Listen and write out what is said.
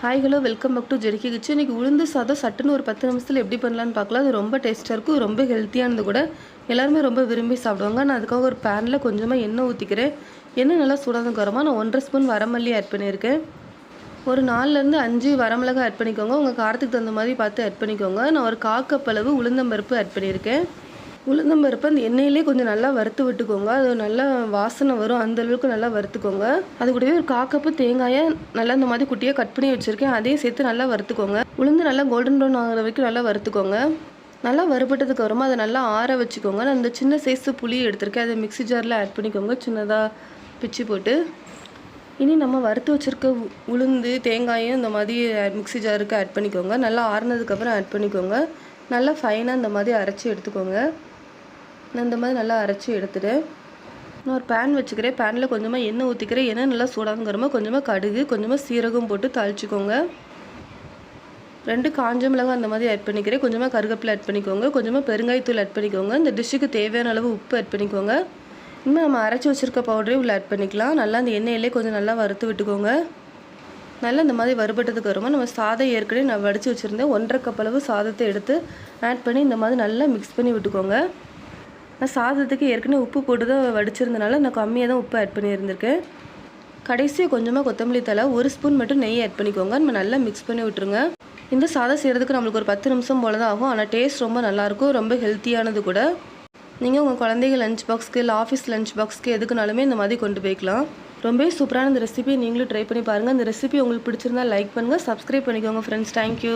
Hi hello welcome back to ஜெரிக்கி கிச்சு இன்றைக்கி உளுந்து சாதம் சட்டுன்னு ஒரு பத்து நிமிஷத்தில் எப்படி பண்ணலான்னு பார்க்கலாம். அது ரொம்ப டேஸ்ட்டாக இருக்கும் ரொம்ப ஹெல்த்தியானது கூட. எல்லாருமே ரொம்ப விரும்பி சாப்பிடுவாங்க. நான் அதுக்காக ஒரு பேனில் கொஞ்சமாக எண்ணெய் ஊற்றிக்கிறேன் எண்ணெய் நல்லா சூடாதுக்கு நான் ஒன்றரை ஸ்பூன் வரமல்லி ஆட் பண்ணியிருக்கேன். ஒரு நாலுலேருந்து அஞ்சு வரமிளகா ஆட் பண்ணிக்கோங்க. உங்கள் காரத்துக்கு தகுந்த மாதிரி பார்த்து ஆட் பண்ணிக்கோங்க. நான் ஒரு காக்கப்பளவு உளுந்தம்பருப்பு ஆட் பண்ணியிருக்கேன். உளுந்தம்பருப்பு அந்த எண்ணெயிலே கொஞ்சம் நல்லா வறுத்து விட்டுக்கோங்க. அது நல்லா வாசனை வரும். அந்த அளவுக்கு நல்லா வறுத்துக்கோங்க. அது கூடவே ஒரு காக்கப்பு தேங்காயை நல்லா இந்த மாதிரி குட்டியாக கட் பண்ணி வச்சுருக்கேன். அதையும் சேர்த்து நல்லா வறுத்துக்கோங்க. உளுந்து நல்லா கோல்டன் ப்ரௌன் ஆகிற வரைக்கும் நல்லா வறுத்துக்கோங்க. நல்லா வறுபட்டதுக்கு அப்புறமா அதை நல்லா ஆற வச்சுக்கோங்க. நான் இந்த சின்ன சைஸு புளி எடுத்திருக்கேன். அதை மிக்ஸி ஜாரில் ஆட் பண்ணிக்கோங்க. சின்னதாக பிச்சு போட்டு. இனி நம்ம வறுத்து வச்சுருக்க உளுந்து தேங்காயும் இந்த மாதிரி மிக்ஸி ஜாருக்கு ஆட் பண்ணிக்கோங்க. நல்லா ஆறுனதுக்கப்புறம் ஆட் பண்ணிக்கோங்க. நல்லா ஃபைனாக இந்த மாதிரி அரைச்சி எடுத்துக்கோங்க. நான் இந்த மாதிரி நல்லா அரைச்சி எடுத்துகிட்டு நான் ஒரு பேன் வச்சுக்கிறேன். பேனில் கொஞ்சமாக எண்ணெய் ஊற்றிக்கிறேன் எண்ணெய் நல்லா சூடாங்கிறமா கொஞ்சமாக கடுகு கொஞ்சமாக சீரகம் போட்டு தாளிச்சிக்கோங்க. ரெண்டு காஞ்ச மிளகாய் அந்த மாதிரி ஆட் பண்ணிக்கிறேன். கொஞ்சமாக கருகப்பில் ஆட் பண்ணிக்கோங்க. கொஞ்சமாக பெருங்காயத்தூள் ஆட் பண்ணிக்கோங்க. இந்த டிஷ்ஷுக்கு தேவையான அளவு உப்பு ஆட் பண்ணிக்கோங்க. இன்னும் நம்ம அரைச்சி வச்சுருக்க பவுடரே உள்ள ஆட் பண்ணிக்கலாம். நல்லா அந்த எண்ணெயிலே கொஞ்சம் நல்லா வறுத்து விட்டுக்கோங்க. நல்லா இந்த மாதிரி வறுபட்டதுக்கு வருமா நம்ம சாதம் ஏற்கனவே நான் வடித்து வச்சுருந்தேன். ஒன்றரை கப் அளவு சாதத்தை எடுத்து ஆட் பண்ணி இந்த மாதிரி நல்லா மிக்ஸ் பண்ணி விட்டுக்கோங்க. நான் சாதத்துக்கு ஏற்கனவே உப்பு போட்டு தான் வடிச்சிருந்தனால நான் கம்மியாக தான் உப்பு ஆட் பண்ணியிருந்திருக்கேன். கடைசியாக கொஞ்சமாக கொத்தமல்லி தலை ஒரு ஸ்பூன் மட்டும் நெய் ஆட் பண்ணிக்கோங்க. நம்ம நல்லா மிக்ஸ் பண்ணி விட்டுருங்க. இந்த சாதம் செய்கிறதுக்கு நம்மளுக்கு ஒரு பத்து நிமிஷம் போல தான் ஆகும். ஆனால் டேஸ்ட் ரொம்ப நல்லாயிருக்கும் ரொம்ப ஹெல்த்தியானது கூட. நீங்கள் உங்கள் குழந்தைங்க லஞ்ச் பாக்ஸ்க்கு இல்லை ஆஃபீஸ் லஞ்ச் பாக்ஸ்க்கு எதுக்குனாலுமே இந்த மாதிரி கொண்டு போய்க்கலாம். ரொம்பவே சூப்பரான இந்த ரெசிபியை நீங்களும் ட்ரை பண்ணி பாருங்கள் இந்த ரெசிபி உங்களுக்கு பிடிச்சிருந்தா லைக் பண்ணுங்கள் சப்ஸ்கிரைப் பண்ணிக்கோங்க ஃப்ரெண்ட்ஸ் தேங்க்யூ